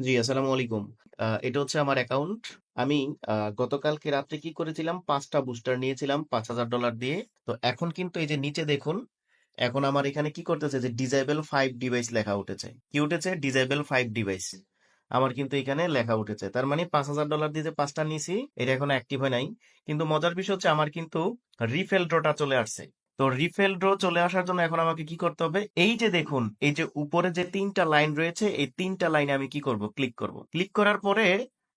জি, আসসালামু আলাইকুম। এটা হচ্ছে আমার অ্যাকাউন্ট। আমি গতকালকে রাত্রে কি করেছিলাম পাঁচটা বুস্টার নিয়েছিলাম $৫,০০০ দিয়ে। তো এখন কিন্তু এই যে নিচে দেখুন, এখন আমার এখানে কি করতেছে যে ডিসেবল 5 ডিভাইস লেখা উঠেছে। কি উঠেছে? Disable 5 device. আমার কিন্তু এখানে লেখা উঠেছে। তার মানে $৫,০০০ দিয়ে যে পাঁচটা নিয়েছি এটা এখনও অ্যাক্টিভ হয় নাই। কিন্তু মজার বিষয় হচ্ছে আমার কিন্তু রিফেল ড্রটা চলে আসছে। তো রিফেল ড্র চলে আসার জন্য এখন আমাকে কি করতে হবে? এই যে দেখুন, এই যে উপরে যে তিনটা লাইন রয়েছে, এই ৩ টা লাইনে আমি কি করব? ক্লিক করব। ক্লিক করার পরে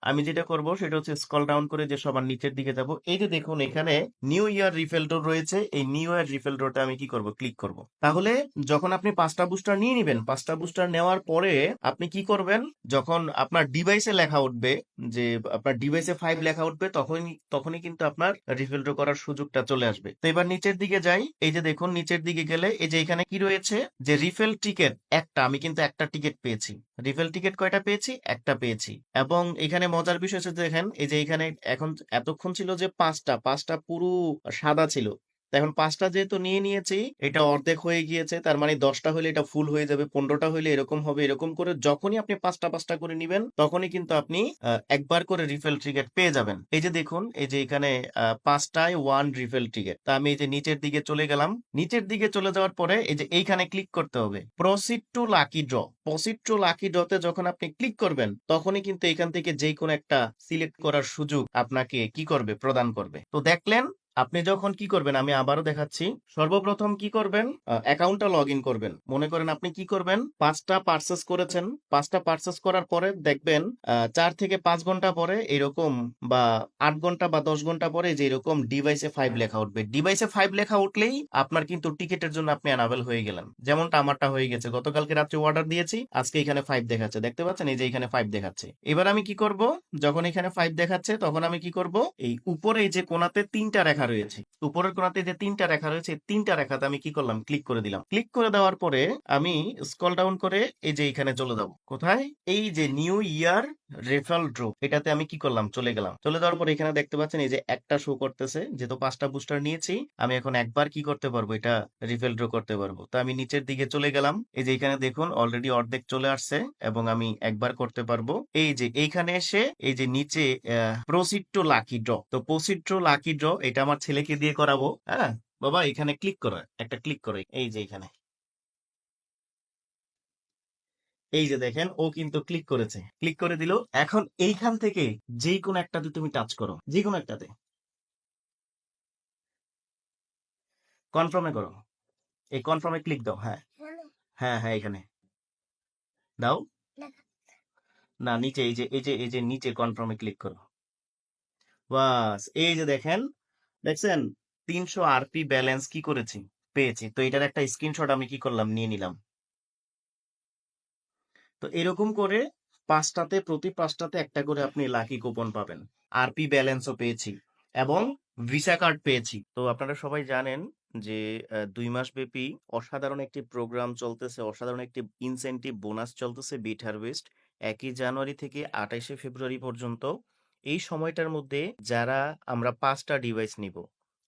আমি যেটা করব সেটা হচ্ছে স্ক্রল ডাউন করে যে সবার নিচের দিকে যাব। এই যে দেখুন এখানে নিউ ইয়ার রিফেল ড্র রয়েছে। এই নিউ ইয়ার রিফেল ড্রটা আমি কি করব? ক্লিক করব। তাহলে যখন আপনি পাঁচটা বুস্টার নিয়ে নিবেন, পাঁচটা বুস্টার নেওয়ার পরে আপনি কি করবেন? যখন আপনার ডিভাইসে লেখা উঠবে যে আপনার ডিভাইসে ফাইভ লেখা উঠবে তখনই তখনই কিন্তু আপনার রিফিল ড্র করার সুযোগটা চলে আসবে। তো এবার নিচের দিকে যাই। এই যে দেখুন নিচের দিকে গেলে এই যে এখানে কি রয়েছে? যে রিফেল টিকেট একটা আমি কিন্তু একটা টিকেট পেয়েছি। রিফিল টিকিট কয়টা পেয়েছি? একটা পেয়েছি। এবং এখানে মজার বিষয় হচ্ছে দেখেন, এই যে এখানে এখন এতক্ষণ ছিল যে পাঁচটা পাঁচটা পুরো সাদা ছিল। এখন ৫ টা যেহেতু নিয়ে নিয়েছি, এটা অর্ধেক হয়ে গিয়েছে। তার মানে দশটা হলে এটা ফুল হয়ে যাবে, পনেরোটা হলে এরকম হবে। এরকম করে যখনই আপনি পাঁচটা পাঁচটা করে নিবেন, তখনই কিন্তু আপনি একবার করে রিফেল টিকেট পেয়ে যাবেন। এই যে দেখুন, এই যে এখানে আ ৫ টায় 1 রিফিল টিকেট। তো আমি এই যে নিচের দিকে চলে গেলাম। নিচের দিকে চলে যাওয়ার পরে এই যে এইখানে ক্লিক করতে হবে। Proceed to lucky draw. Proceed to lucky ড্রতে যখন আপনি ক্লিক করবেন, তখনই কিন্তু এখান থেকে যেকোনো একটা সিলেক্ট করার সুযোগ আপনাকে কি করবে? প্রদান করবে। তো দেখলেন আপনি যখন কি করবেন, আমি আবারও দেখাচ্ছি। সর্বপ্রথম কি করবেন? অ্যাকাউন্টটা লগইন করবেন। মনে করেন আপনি কি করবেন? ৫ টা পারচেজ করেছেন। ৫ টা পারচেজ করার পরে দেখবেন ৪ থেকে পাঁচ ঘণ্টা পরে এরকম বা আট ঘণ্টা বা ১০ ঘণ্টা পরে যে এরকম ডিভাইসে ফাইভ লেখা উঠবে। ডিভাইসে ফাইভ লেখা উঠলেই আপনার কিন্তু টিকেটের জন্য আপনি এনাবেল হয়ে গেলেন। যেমনটা আমারটা হয়ে গেছে। গতকালকে রাত্রে অর্ডার দিয়েছি। আজকে এখানে ফাইভ দেখাচ্ছে। দেখতে পাচ্ছেন? এই যে এখানে ফাইভ দেখাচ্ছে। এবার আমি কি করব? যখন এখানে ফাইভ দেখাচ্ছে, তখন আমি কি করব? এই উপরে যে কোণাতে ৩ টা রেখা রয়েছে। উপরের কোনাতে যে তিনটা রেখা রয়েছে, তিনটা রেখাতে আমি কি করলাম? ক্লিক করে দিলাম। ক্লিক করে দেওয়ার পরে আমি স্কল ডাউন করে এই যে এখানে চলে যাব। কোথায়? এই যে নিউ ইয়ার রেফারেল ড্র এটাতে আমি কি করলাম? চলে গেলাম। চলে যাওয়ার পর এখানে দেখতে পাচ্ছেন এই যে একটা শো করতেছে। যেহেতু পাঁচটা বুস্টার নিয়েছি, আমি এখন একবার কি করতে পারব? এটা রিফিল ড্র করতে পারব। তো আমি নিচের দিকে চলে গেলাম। এই যে এখানে দেখুন অলরেডি অর্ধেক চলে আসছে এবং আমি একবার করতে পারব। এই যে এইখানে এসে এই যে নিচে প্রসিড টু লাকি ড্র। তো প্রসিড টু লাকি ড্র এটা আমার ছেলেকে দিয়ে করাবো। হ্যাঁ? বাবা এখানে ক্লিক করো। একটা ক্লিক করো। এই যে এখানে। এই যে দেখেন ও কিন্তু ক্লিক করেছে। ক্লিক করে দিল। এখন এইখান থেকে যেকোনো একটাতে তুমি টাচ করো। যেকোনো একটাতে। কনফার্মে করো। এই কনফার্মে ক্লিক দাও। হ্যাঁ। হ্যাঁ, হ্যাঁ এখানে। দাও। না নিচে এই যে এই যে এই যে নিচে কনফার্মে ক্লিক করো। বাস এই যে দেখেন। দেখছেন? ৩০০ আরপি ব্যালেন্স কি করেছি? পেয়েছি। তো এটার একটা স্ক্রিনশট আমি কি করলাম? নিয়ে নিলাম। তো এরকম করে পাঁচটাতে, প্রতি পাঁচটাতে একটা করে আপনি লাকি কুপন পাবেন। আরপি ব্যালেন্সও পেয়েছি এবং ভিসা কার্ড পেয়েছি। তো আপনারা সবাই জানেন যে দুই মাস ব্যাপী অসাধারণ একটি প্রোগ্রাম চলতেছে। অসাধারণ একটি ইনসেন্টিভ বোনাস চলতেছে বিট হারভেস্ট। একই জানুয়ারি থেকে ২৮শে ফেব্রুয়ারি পর্যন্ত। এই সময়টার মধ্যে যারা আমরা পাঁচটা ডিভাইস নিবো।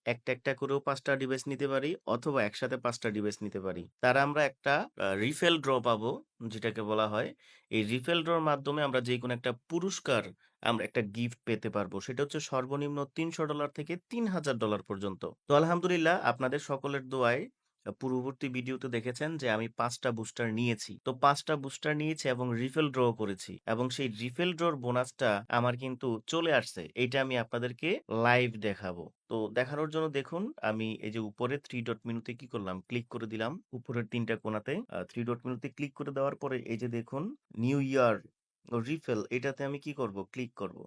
একটা, একটা করেও পাঁচটা ডিভাইস নিতে পারি অথবা একসাথে পাঁচটা ডিভাইস নিতে পারি। তারা আমরা একটা রিফেল ড্র পাবো যেটাকে বলা হয়। এই রিফেল ড্রর মাধ্যমে আমরা যে কোনো একটা পুরস্কার আমরা একটা গিফট পেতে পারব। সেটা হচ্ছে সর্বনিম্ন $৩০০ থেকে $৩০০০ পর্যন্ত। তো আলহামদুলিল্লাহ আপনাদের সকলের দোয়ায় পূর্ববর্তী ভিডিওতে দেখেছেন যে, আমি পাঁচটা বুস্টার নিয়েছি। তো পাঁচটা বুস্টার নিয়েছি এবং রিফেল ড্র করেছি এবং সেই রিফেল ড্রর বোনাসটা আমার কিন্তু চলে আসছে। এইটা আমি আপনাদেরকে লাইভ দেখাবো। তো দেখানোর জন্য দেখুন, আমি এই যে উপরে থ্রি ডট মেনুতে কি করলাম? ক্লিক করে দিলাম। উপরের তিনটা কোনাতে থ্রি ডট মেনুতে ক্লিক করে দেওয়ার পরে এই যে দেখুন, নিউ ইয়ার রিফেল, এটাতে আমি কি করব? ক্লিক করব।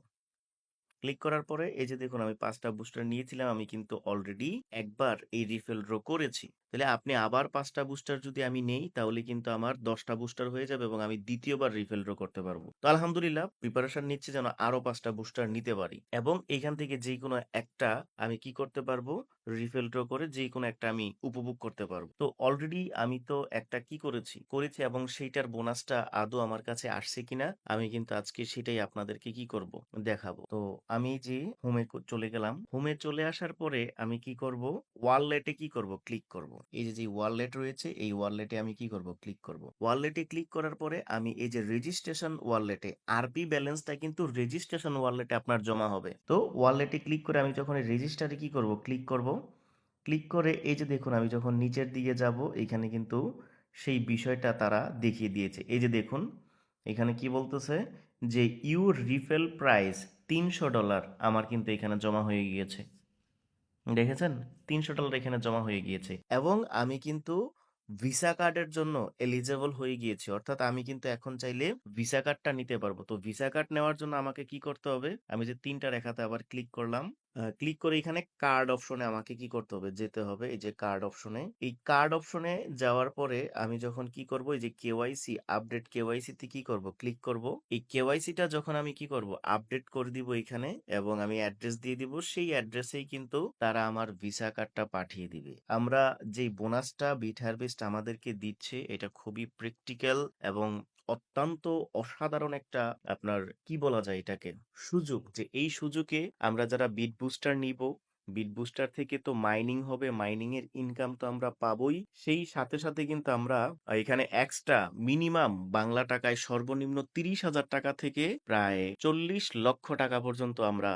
ক্লিক করার পরে এই যে দেখুন, আমি পাঁচটা বুস্টার নিয়েছিলাম। আমি কিন্তু অলরেডি একবার এই রিফেল ড্র করেছি। তাহলে আপনি আবার পাঁচটা বুস্টার যদি আমি নেই, তাহলে কিন্তু আমার দশটা বুস্টার হয়ে যাবে এবং আমি দ্বিতীয়বার রিফেল ড্র করতে পারব। তো আলহামদুলিল্লাহ প্রিপারেশন নিচ্ছি যেন আরও পাঁচটা বুস্টার নিতে পারি এবং এখান থেকে যে কোনো একটা আমি কি করতে পারব? রিফেল ড্র করে যেকোনো একটা আমি উপভোগ করতে পারব। তো অলরেডি আমি তো একটা কি করেছি? করেছি এবং সেইটার বোনাসটা আদৌ আমার কাছে আসছে কিনা, আমি কিন্তু আজকে সেটাই আপনাদেরকে কি করব? দেখাবো। তো আমি যে হোমে চলে গেলাম। হোমে চলে আসার পরে আমি কি করব? ওয়ালেটে কি করব? ক্লিক করব। এই যে যে ওয়ালেট রয়েছে, এই ওয়ালেটে আমি কি করব? ক্লিক করব। ওয়ালেটে ক্লিক করার পরে আমি এই যে রেজিস্ট্রেশন ওয়ালেটে আরবি ব্যালেন্সটা কিন্তু রেজিস্ট্রেশন ওয়ালেটে আপনার জমা হবে। তো ওয়ালেটে ক্লিক করে আমি যখন রেজিস্টারে কি করব? ক্লিক করব। ক্লিক করে এই যে দেখুন, আমি যখন নিচের দিকে যাব, এখানে কিন্তু সেই বিষয়টা তারা দেখিয়ে দিয়েছে। এই যে দেখুন, এখানে কি বলতেছে যে ইউ রিফেল প্রাইস তিনশো ডলার আমার কিন্তু এখানে জমা হয়ে গিয়েছে। দেখেছেন? তিনশো ডলার এখানে জমা হয়ে গিয়েছে। এবং আমি কিন্তু ভিসা কার্ডের জন্য এলিজেবল হয়ে গিয়েছি। অর্থাৎ আমি কিন্তু এখন চাইলে ভিসা কার্ডটা নিতে পারব। তো ভিসা কার্ড নেওয়ার জন্য আমাকে কি করতে হবে? আমি যে তিনটা রেখাতে আবার ক্লিক করলাম। ক্লিক করে এখানে কার্ড অপশনে আমাকে কি করতে হবে? যেতে হবে। এই যে কার্ড অপশনে এই কার্ড অপশনে যাওয়ার পরে আমি যখন কি করব? এই যে কেওয়াইসি আপডেট কেওয়াইসি তে কি করব? ক্লিক করব। এই কেওয়াইসিটা যখন আমি কি করব? আপডেট করে দিব এখানে এবং আমি অ্যাড্রেস দিয়ে দিব। সেই অ্যাড্রেসেই কিন্তু তারা আমার ভিসা কার্ডটা পাঠিয়ে দিবে। আমরা যে বোনাসটা বিট হারভেস্ট আমাদেরকে দিচ্ছে, এটা খুবই প্র্যাকটিক্যাল এবং অত্যন্ত অসাধারণ একটা আপনার, কি বলা যায় এটাকে? সুযোগ যে এই সুযোগে আমরা যারা বিট বুস্টার নিব বিট বুস্টার থেকে তো মাইনিং হবে মাইনিং এর ইনকাম তো আমরা পাবোই। সেই সাথে সাথে কিন্তু আমরা এখানে এক্সট্রা মিনিমাম বাংলা টাকায় সর্বনিম্ন তিরিশ হাজার টাকা থেকে প্রায় চল্লিশ লক্ষ টাকা পর্যন্ত আমরা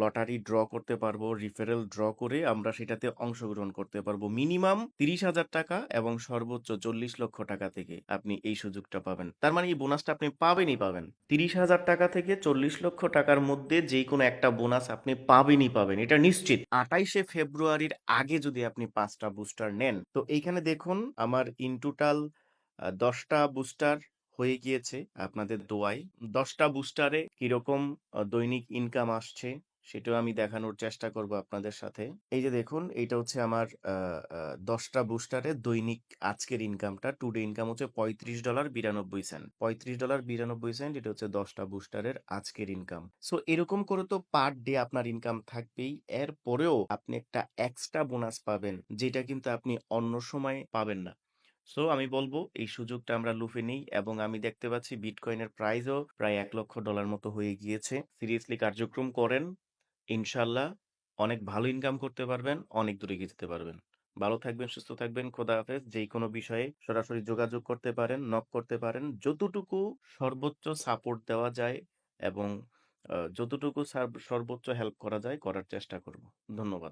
লটারি ড্র করতে পারব রিফারেল ড্র করে আমরা সেটাতে অংশগ্রহণ করতে পারব। মিনিমাম তিরিশ হাজার টাকা এবং সর্বোচ্চ চল্লিশ লক্ষ টাকা থেকে আপনি এই সুযোগটা পাবেন। তার মানে এই বোনাসটা আপনি পাবেনই পাবেন। তিরিশ হাজার টাকা থেকে চল্লিশ লক্ষ টাকার মধ্যে যে কোনো একটা বোনাস আপনি পাবেনই পাবেন, এটা নিশ্চিত। আঠাইশে ফেব্রুয়ারির আগে যদি আপনি পাঁচটা বুস্টার নেন, তো এইখানে দেখুন আমার ইন টোটাল দশটা বুস্টার হয়ে গিয়েছে আপনাদের দোয়ায়। দশটা বুস্টারে কীরকম দৈনিক ইনকাম আসছে সেটাও আমি দেখানোর চেষ্টা করব আপনাদের সাথে। এই যে দেখুন, এইটা হচ্ছে আমার দশটা বুস্টারে দৈনিক আজকের ইনকামটা টুডে ইনকাম হচ্ছে পঁয়ত্রিশ ডলার বিরানব্বই সেন্ট পঁয়ত্রিশ ডলার বিরানব্বই সেন্ট এটা হচ্ছে দশটা বুস্টারের আজকের ইনকাম সো এরকম করে তো পার ডে আপনার ইনকাম থাকবেই। এর পরেও আপনি একটা এক্সট্রা বোনাস পাবেন, যেটা কিন্তু আপনি অন্য সময় পাবেন না। সো আমি বলব, এই সুযোগটা আমরা লুফে নেই এবং আমি দেখতে পাচ্ছি বিটকয়েনের প্রাইসও প্রায় এক লক্ষ ডলার মতো হয়ে গিয়েছে। সিরিয়াসলি কার্যক্রম করেন ইনশাল্লাহ অনেক ভালো ইনকাম করতে পারবেন, অনেক দূরে এগিয়ে যেতে পারবেন। ভালো থাকবেন, সুস্থ থাকবেন, খোদা হাফেজ। যে কোনো বিষয়ে সরাসরি যোগাযোগ করতে পারেন নক করতে পারেন। যতটুকু সর্বোচ্চ সাপোর্ট দেওয়া যায় এবং যতটুকু সার- সর্বোচ্চ হেল্প করা যায়, করার চেষ্টা করব। ধন্যবাদ।